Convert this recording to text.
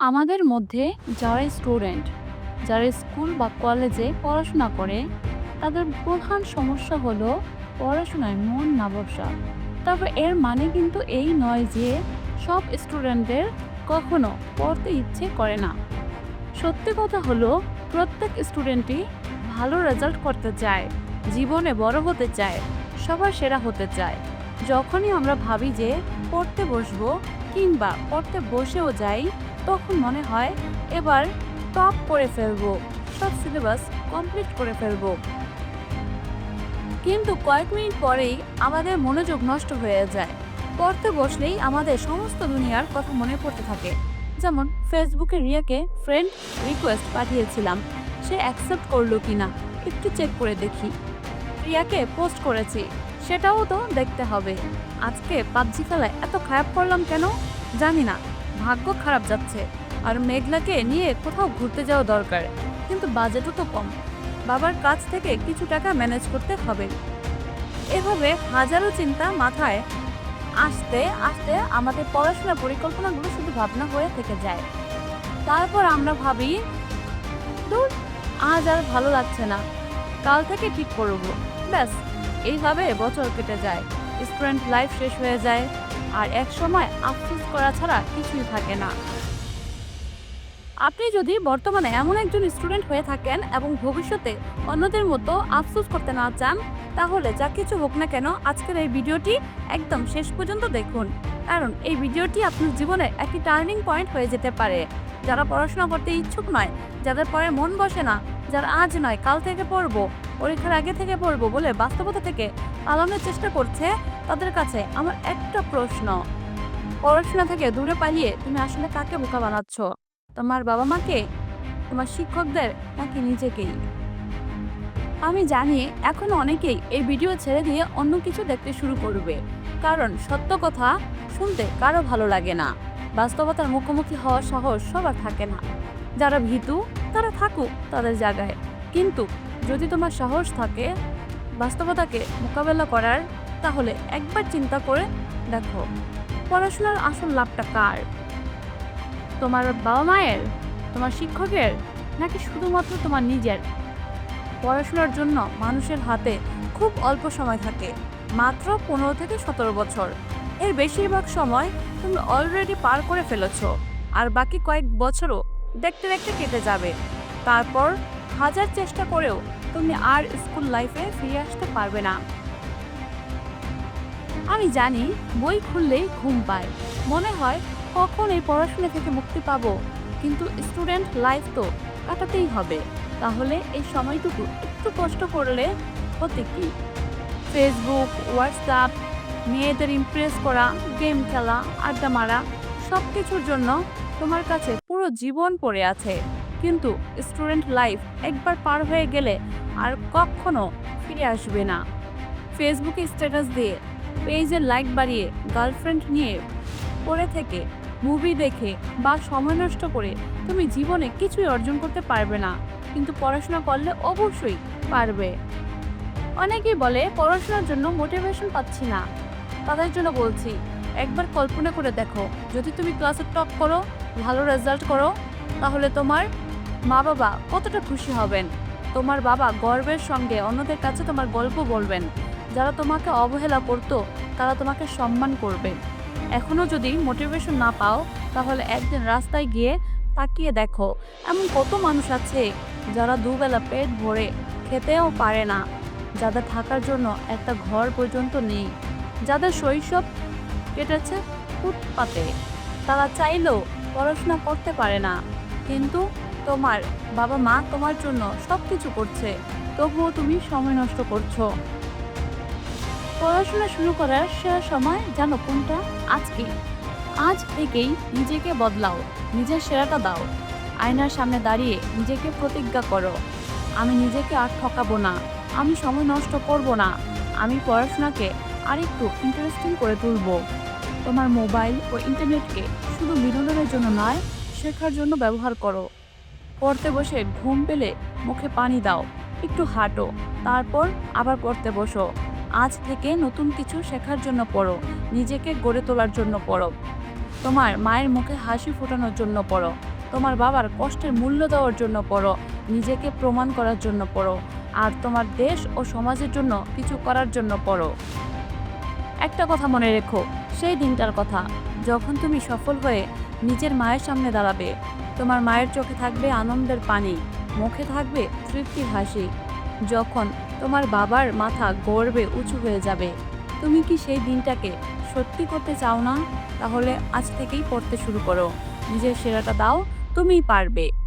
আমাদের মধ্যে যারা স্টুডেন্ট, যারা স্কুল বা কলেজে পড়াশোনা করে, তাদের প্রধান সমস্যা হলো পড়াশোনায় মন না বসা। তবে এর মানে কিন্তু এই নয় যে সব স্টুডেন্টদের কখনো পড়তে ইচ্ছে করে না। সত্যি কথা হলো, প্রত্যেক স্টুডেন্টই ভালো রেজাল্ট করতে চায়, জীবনে বড় হতে চায়, সবার সেরা হতে চায়। যখনই আমরা ভাবি যে পড়তে বসবো কিংবা পড়তে বসেও যাই তখন মনে হয়, এবার টপ করে ফেলব, সব সিলেবাস কমপ্লিট করে ফেলব। কিন্তু কয়েক মিনিট পরেই আমাদের মনোযোগ নষ্ট হয়ে যায়। পড়তে বসলেই আমাদের সমস্ত দুনিয়ার কথা মনে পড়তে থাকে। যেমন ফেসবুকে রিয়াকে ফ্রেন্ড রিকোয়েস্ট পাঠিয়েছিলাম। সে অ্যাকসেপ্ট করল কিনা একটু চেক করে দেখি। রিয়াকে পোস্ট করেছি, সেটাও তো দেখতে হবে। আজকে পাবজি খেলায় এত খারাপ করলাম কেন? জানি না। ভাগ্য খারাপ যাচ্ছে। আর মেঘলাকে নিয়ে কোথাও ঘুরতে যাওয়া দরকার। কিন্তু বাজেটও তো কম। বাবার কাছ থেকে কিছু টাকা ম্যানেজ করতে হবে। এভাবে হাজারো চিন্তা মাথায় আসতে আসতে আমাদের পড়াশোনার পরিকল্পনাগুলো শুধু ভাবনা হয়ে থেকে যায়। তারপর আমরা ভাবি দূর আজ আর ভালো লাগছে না। কাল থেকে ঠিক করব। ব্যাস, এইভাবে বছর কেটে যায়। স্টুডেন্ট লাইফ শেষ হয়ে যায়। আর এক সময় আফসোস করা ছাড়া কিছুই থাকে না। আপনি যদি বর্তমানে এমন একজন স্টুডেন্ট হয়ে থাকেন এবং ভবিষ্যতে অন্যদের মতো আফসোস করতে না চান, তাহলে যা কিছু হোক না কেন আজকের এই ভিডিওটি একদম শেষ পর্যন্ত দেখুন। কারণ এই ভিডিওটি আপনার জীবনে একটি টার্নিং পয়েন্ট হয়ে যেতে পারে। যারা পড়াশোনা করতে ইচ্ছুক নয়, যাদের পরে মন বসে না, যারা আজ নয়, কাল থেকে পড়ব, পরীক্ষার আগে থেকে পড়ব বলে বাস্তবতা থেকে পালানোর চেষ্টা করছে তাদের কাছে। আমার একটা প্রশ্ন। পড়াশোনা থেকে দূরে পালিয়ে তুমি আসলে কাকে বোকা বানাচ্ছ? তোমার বাবা মাকে? তোমার শিক্ষকদের? নাকি নিজেকেই? আমি জানি এখন অনেকেই এই ভিডিও ছেড়ে দিয়ে অন্য কিছু দেখতে শুরু করবে। কারণ সত্য কথা শুনতে কারও ভালো লাগে না। বাস্তবতার মুখোমুখি হওয়ার সাহস সবার থাকে না। যারা ভীতু, তারা থাকুক তাদের জায়গায়। কিন্তু যদি তোমার সাহস থাকে বাস্তবতাকে মোকাবেলা করার, তাহলে একবার চিন্তা করে দেখো, পড়াশোনার আসল লাভটা কার? তোমার বাবা মায়ের? তোমার শিক্ষকের? নাকি শুধুমাত্র তোমার নিজের? পড়াশোনার জন্য মানুষের হাতে খুব অল্প সময় থাকে, মাত্র পনেরো থেকে সতেরো বছর। এর বেশিরভাগ সময় তুমি অলরেডি পার করে ফেলেছ, আর বাকি কয়েক বছরও দেখতে দেখতে কেটে যাবে। তারপর হাজার চেষ্টা করেও তুমি আর স্কুল লাইফে ফিরে আসতে পারবে না। আমি জানি বই খুললেই ঘুম পায়। মনে হয় কখন এই পড়াশোনা থেকে মুক্তি পাবো। কিন্তু স্টুডেন্ট লাইফ তো কাটাতেই হবে। তাহলে এই সময়টুকু একটু কষ্ট করলে হতে কি? ফেসবুক, হোয়াটসঅ্যাপ, মেয়েদের ইমপ্রেস করা, গেম খেলা, আড্ডা মারা সব কিছুর জন্য তোমার কাছে পুরো জীবন পড়ে আছে। কিন্তু স্টুডেন্ট লাইফ একবার পার হয়ে গেলে আর কখনো ফিরে আসবে না। ফেসবুকে স্ট্যাটাস দিয়ে পেজের লাইক বাড়িয়ে গার্লফ্রেন্ড নিয়ে পড়ে থেকে মুভি দেখে বা সময় নষ্ট করে তুমি জীবনে কিছুই অর্জন করতে পারবে না, কিন্তু পড়াশোনা করলে অবশ্যই পারবে। অনেকেই বলে, পড়াশোনার জন্য মোটিভেশন পাচ্ছি না। তাদের জন্য বলছি, একবার কল্পনা করে দেখো, যদি তুমি ক্লাসে টপ করো, ভালো রেজাল্ট করো, তাহলে তোমার মা বাবা, কতটা খুশি হবেন? তোমার বাবা গর্বের সঙ্গে অন্যদের কাছে তোমার গল্প বলবেন। যারা তোমাকে অবহেলা করতো, তারা তোমাকে সম্মান করবে। এখনও যদি মোটিভেশন না পাও, তাহলে একদিন রাস্তায় গিয়ে তাকিয়ে দেখো। এমন কত মানুষ আছে যারা দুবেলা পেট ভরে খেতেও পারে না। যাদের থাকার জন্য একটা ঘর পর্যন্ত নেই। যাদের শৈশব কেটেছে ফুটপাতে। তারা চাইলেও পড়াশোনা করতে পারে না। কিন্তু তোমার বাবা মা তোমার জন্য সব কিছু করছে। তবুও তুমি সময় নষ্ট করছ। পড়াশোনা শুরু করার সেরা সময় জানো কোনটা? আজকে আজ থেকেই নিজেকে বদলাও, নিজের সেরাটা দাও। আয়নার সামনে দাঁড়িয়ে নিজেকে প্রতিজ্ঞা করো। আমি নিজেকে আর ঠকাবো না, আমি সময় নষ্ট করব না, আমি পড়াশোনাকে আরেকটু ইন্টারেস্টিং করে তুলব। তোমার মোবাইল ও ইন্টারনেটকে শুধু বিনোদনের জন্য নয়, শেখার জন্য ব্যবহার করো। পড়তে বসে ঘুম পেলে মুখে পানি দাও, একটু হাঁটো, তারপর আবার পড়তে বসো। আজ থেকে নতুন কিছু শেখার জন্য পড়ো, নিজেকে গড়ে তোলার জন্য পড়ো। তোমার মায়ের মুখে হাসি ফোটানোর জন্য পড়ো, তোমার বাবার কষ্টের মূল্য দেওয়ার জন্য পড়ো, নিজেকে প্রমাণ করার জন্য পড়ো, আর তোমার দেশ ও সমাজের জন্য কিছু করার জন্য পড়ো। একটা কথা মনে রেখো, সেই দিনটার কথা। যখন তুমি সফল হয়ে নিজের মায়ের সামনে দাঁড়াবে, তোমার মায়ের চোখে থাকবে আনন্দের পানি, মুখে থাকবে তৃপ্তির হাসি। যখন তোমার বাবার মাথা গর্বে উঁচু হয়ে যাবে, তুমি কি সেই দিনটাকে সত্যি করতে চাও না? তাহলে আজ থেকেই পড়তে শুরু করো। নিজের সেরাটা দাও, তুমিই পারবে।